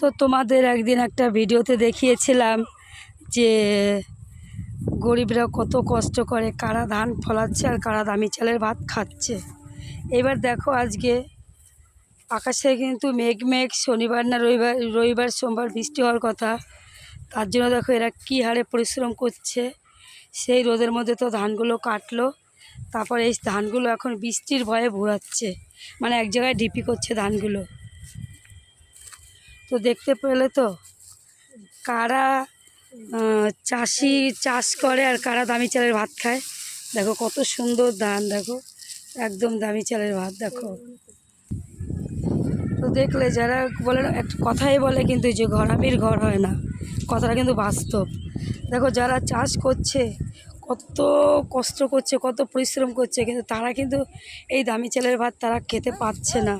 তো তোমাদের একদিন একটা ভিডিওতে দেখিয়েছিলাম যে গরিবরা কত কষ্ট করে, কারা ধান ফলাচ্ছে আর কারা দামি চালের ভাত খাচ্ছে। এবার দেখো আজকে আকাশে কিন্তু মেঘ মেঘ, শনিবার না রবিবার রবিবার, সোমবার বৃষ্টি হওয়ার কথা। তার জন্য দেখো এরা কী হারে পরিশ্রম করছে। সেই রোদের মধ্যে তো ধানগুলো কাটলো। তারপর এই ধানগুলো এখন বৃষ্টির ভয়ে ভুরাচ্ছে মানে এক জায়গায় ঢিপি করছে ধানগুলো। তো দেখতে পেলে তো কারা চাষি চাষ করে আর কারা দামি চালের ভাত খায়। দেখো কত সুন্দর ধান, দেখো একদম দামি চালের ভাত, দেখো। তো দেখলে যারা বলে একটা কথাই বলে কিন্তু যে ঘরামির ঘর হয় না, কথাটা কিন্তু বাস্তব। দেখো যারা চাষ করছে, কত কষ্ট করছে, কত পরিশ্রম করছে, কিন্তু তারা কিন্তু এই দামি চালের ভাত তারা খেতে পাচ্ছে না।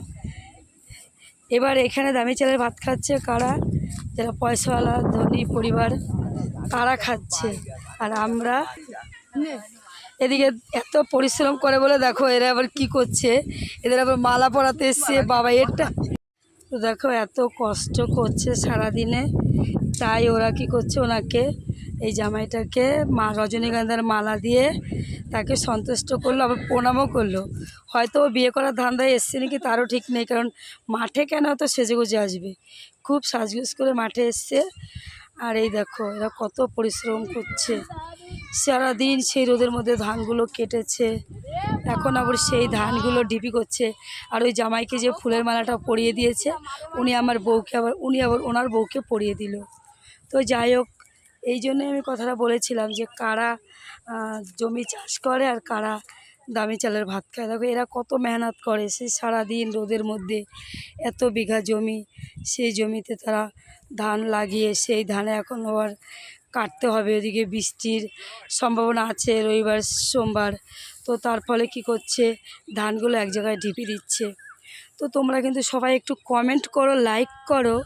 এবার এখানে দামি চালের ভাত খাচ্ছে কারা? যারা পয়সাওয়ালা, ধনী পরিবার, তারা খাচ্ছে। আর আমরা এদিকে এত পরিশ্রম করে বলে দেখো এরা আবার কি করছে? এদের আবার মালা পরাতে এসছে, বাবা এটা। তো দেখো এত কষ্ট করছে সারাদিনে। তাই ওরা কি করছে ওনাকে এই জামাইটাকে মা রজনীগন্ধার মালা দিয়ে তাকে সন্তুষ্ট করল, আবার প্রণামও করল। হয়তো বিয়ে করার ধান্দায় এসছে নাকি তারও ঠিক নেই, কারণ মাঠে কেন তো সেজেগুজে আসবে? খুব সাজগুজ করে মাঠে এসছে। আর এই দেখো, এরা কত পরিশ্রম করছে। সারাদিন সেই রোদের মধ্যে ধানগুলো কেটেছে। এখন আবার সেই ধানগুলো ডিপি করছে। আর ওই জামাইকে যে ফুলের মালাটা পরিয়ে দিয়েছে, উনি আমার বউকে আবার, উনি আবার ওনার বউকে পরিয়ে দিল। তো যাই হোক এই জন্যই আমি কথাটা বলেছিলাম যে কারা জমি চাষ করে আর কারা দামি চালের ভাত খায়। দেখো এরা কত মেহনত করে সেই সারাদিন রোদের মধ্যে এত বিঘা জমি, সেই জমিতে তারা ধান লাগিয়ে সেই ধানে এখন আবার কাটতে হবে। ওদিকে বৃষ্টির সম্ভাবনা আছে রবিবার, সোমবার। তো তার ফলে কি করছে? ধানগুলো এক জায়গায় ঢিপি দিচ্ছে। তো তোমরা কিন্তু সবাই একটু কমেন্ট করো লাইক করো,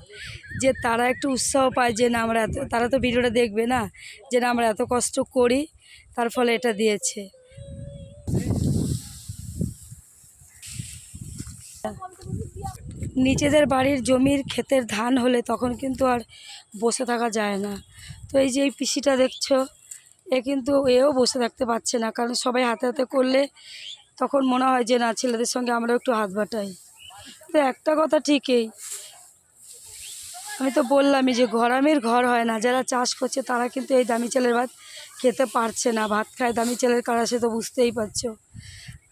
যে তারা একটু উৎসাহ পায় যে না, আমরা এত, তারা তো ভিডিওটা দেখবে না, যে না, আমরা এত কষ্ট করি, তার ফলে এটা দিয়েছে। নিজেদের বাড়ির জমির ক্ষেতের ধান হলে তখন কিন্তু আর বসে থাকা যায় না। তো এই যে এই পিসিটা দেখছ, এ কিন্তু এও বসে থাকতে পারছে না, কারণ সবাই হাতে হাতে করলে তখন মনে হয় যে না, ছেলেদের সঙ্গে আমরা একটু হাত বাটাই। তো একটা কথা ঠিকই। আমি তো বললামই যে ঘরামির ঘর হয় না, যারা চাষ করছে তারা কিন্তু এই দামি চালের ভাত খেতে পারছে না, ভাত খায় দামি চালের কারা সে তো বুঝতেই পারছ।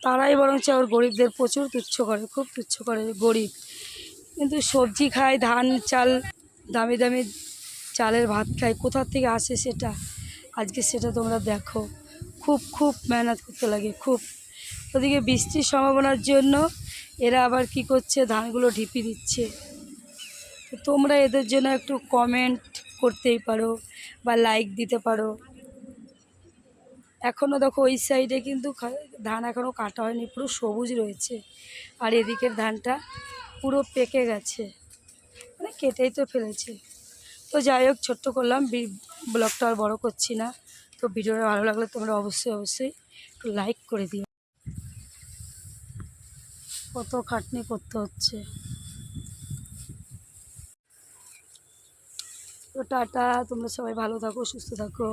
তারাই বরঞ্চ ওর গরিবদের প্রচুর তুচ্ছ করে, খুব তুচ্ছ করে, গরিব। কিন্তু সবজি খায়, ধান, চাল, দামি দামি চালের ভাত খায়, কোথার থেকে আসে সেটা? আজকে সেটা তোমরা দেখো। খুব খুব মেহনত করতে লাগে, খুব। ওদিকে বৃষ্টির সম্ভাবনার জন্য এরা আবার কি করছে, ধানগুলো ঢিপি দিচ্ছে। তোমরা এদের জন্য একটু কমেন্ট করতেই পারো বা লাইক দিতে পারো। এখনও দেখো ওই সাইডে কিন্তু ধান এখনও কাটা হয়নি, পুরো সবুজ রয়েছে। আর এদিকের ধানটা পুরো পেকে গেছে। মানে কেটেই তো ফেলেছে। তো যাই হোক, ছোট্ট করলাম, বি- ব্লগটা আর বড় করছি না। তো ভিডিওটা ভালো লাগলে তোমরা অবশ্যই অবশ্যই একটু লাইক করে দিও। কত খাটনি করতে হচ্ছে। তো টাটা, তোমরা সবাই ভালো থাকো, সুস্থ থাকো।